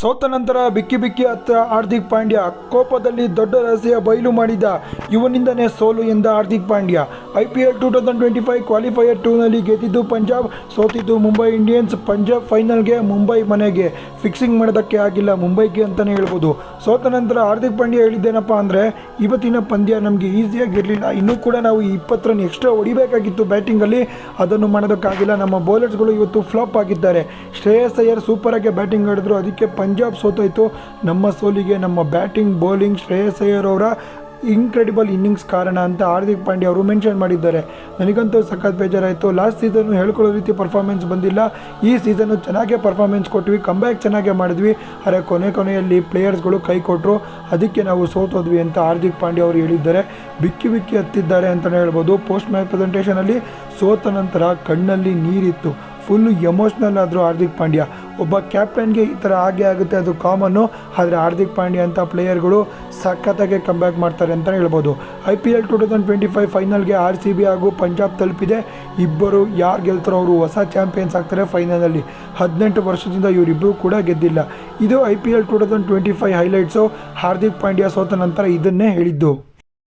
ಸೋತ ನಂತರ ಬಿಕ್ಕಿ ಬಿಕ್ಕಿ ಹತ್ತ ಹಾರ್ದಿಕ್ ಪಾಂಡ್ಯ ಕೋಪದಲ್ಲಿ ದೊಡ್ಡ ರಸೆಯ ಬಯಲು ಮಾಡಿದ. ಇವನಿಂದನೇ ಸೋಲು ಎಂದ Hardik Pandya. I P L two thousand twenty five qualifier ಟೂನಲ್ಲಿ ಗೆದ್ದಿದ್ದು ಪಂಜಾಬ್, ಸೋತಿದ್ದು ಮುಂಬೈ ಇಂಡಿಯನ್ಸ್. ಪಂಜಾಬ್ ಫೈನಲ್ಗೆ ಮುಂಬೈ ಮನೆಗೆ. ಫಿಕ್ಸಿಂಗ್ ಮಾಡೋದಕ್ಕೆ ಆಗಿಲ್ಲ, ಮುಂಬೈಗೆ ಅಂತಲೇ ಹೇಳ್ಬೋದು. ಸೋತ ನಂತರ ಹಾರ್ದಿಕ್ ಪಾಂಡ್ಯ ಹೇಳಿದ್ದೇನಪ್ಪ ಅಂದರೆ, ಇವತ್ತಿನ ಪಂದ್ಯ ನಮಗೆ ಈಸಿಯಾಗಿರಲಿಲ್ಲ ಇನ್ನೂ ಕೂಡ ನಾವು ಇಪ್ಪತ್ತು ರನ್ ಎಕ್ಸ್ಟ್ರಾ ಹೊಡಿಬೇಕಾಗಿತ್ತು ಬ್ಯಾಟಿಂಗಲ್ಲಿ ಅದನ್ನು ಮಾಡೋದಕ್ಕಾಗಿಲ್ಲ. ನಮ್ಮ ಬೌಲರ್ಸ್ಗಳು ಇವತ್ತು ಫ್ಲಾಪ್ ಆಗಿದ್ದಾರೆ. ಶ್ರೇಯಸ್ ಅಯ್ಯರ್ ಸೂಪರಾಗಿ ಬ್ಯಾಟಿಂಗ್ ಆಡಿದ್ರು. ಅದಕ್ಕೆ ಪಂಜಾಬ್ ಸೋತೋಯ್ತು. ನಮ್ಮ ಸೋಲಿಗೆ ನಮ್ಮ ಬ್ಯಾಟಿಂಗ್ ಬೌಲಿಂಗ್ ಶ್ರೇಯಸ್ ಅಯ್ಯರ್ ಅವರ ಇನ್ಕ್ರೆಡಿಬಲ್ ಇನ್ನಿಂಗ್ಸ್ ಕಾರಣ ಅಂತ ಹಾರ್ದಿಕ್ ಪಾಂಡ್ಯ ಅವರು ಮೆನ್ಷನ್ ಮಾಡಿದ್ದಾರೆ. ನನಗಂತೂ ಸಖತ್ ಬೇಜಾರಾಯಿತು. ಲಾಸ್ಟ್ ಸೀಸನ್ನು ಹೇಳ್ಕೊಳ್ಳೋ ರೀತಿ ಪರ್ಫಾರ್ಮೆನ್ಸ್ ಬಂದಿಲ್ಲ. ಈ ಸೀಸನ್ನು ಚೆನ್ನಾಗೇ ಪರ್ಫಾರ್ಮೆನ್ಸ್ ಕೊಟ್ವಿ. ಕಂಬ್ಯಾಕ್ ಚೆನ್ನಾಗೇ ಮಾಡಿದ್ವಿ. ಆದರೆ ಕೊನೆ ಕೊನೆಯಲ್ಲಿ ಪ್ಲೇಯರ್ಸ್ಗಳು ಕೈ ಕೊಟ್ಟರು ಅದಕ್ಕೆ ನಾವು ಸೋತೋದ್ವಿ ಅಂತ ಹಾರ್ದಿಕ್ ಪಾಂಡ್ಯ ಅವರು ಹೇಳಿದ್ದಾರೆ. ಬಿಕ್ಕಿ ಬಿಕ್ಕಿ ಹತ್ತಿದ್ದಾರೆ ಅಂತಲೇ ಹೇಳ್ಬೋದು. ಪೋಸ್ಟ್ ಮ್ಯಾಚ್ ಪ್ರೆಸೆಂಟೇಷನಲ್ಲಿ ಸೋತ ನಂತರ ಕಣ್ಣಲ್ಲಿ ನೀರಿತ್ತು. ಫುಲ್ಲು ಎಮೋಷ್ನಲ್ ಆದರು ಹಾರ್ದಿಕ್ ಪಾಂಡ್ಯ. ಒಬ್ಬ ಕ್ಯಾಪ್ಟನ್ಗೆ ಈ ಥರ ಆಗೇ ಆಗುತ್ತೆ ಅದು ಕಾಮನ್ನು, ಆದರೆ ಹಾರ್ದಿಕ್ ಪಾಂಡ್ಯ ಅಂತ ಪ್ಲೇಯರ್ಗಳು ಸಖತ್ತಾಗಿ ಕಂಬ್ಯಾಕ್ ಮಾಡ್ತಾರೆ ಅಂತಲೇ ಹೇಳ್ಬೋದು. I P L two thousand twenty five ಫೈನಲ್ಗೆ ಆರ್ ಸಿ ಬಿ ಹಾಗೂ ಪಂಜಾಬ್ ತಲುಪಿದೆ. ಇಬ್ಬರು ಯಾರು ಗೆಲ್ತಾರೋ ಅವರು ಹೊಸ ಚಾಂಪಿಯನ್ಸ್ ಆಗ್ತಾರೆ ಫೈನಲಲ್ಲಿ ಹದಿನೆಂಟು ವರ್ಷದಿಂದ ಇವರಿಬ್ಬರು ಕೂಡ ಗೆದ್ದಿಲ್ಲ. ಇದು I P L two thousand twenty five highlights Hardik Pandya ಸೋತ ನಂತರ ಇದನ್ನೇ ಹೇಳಿದ್ದು.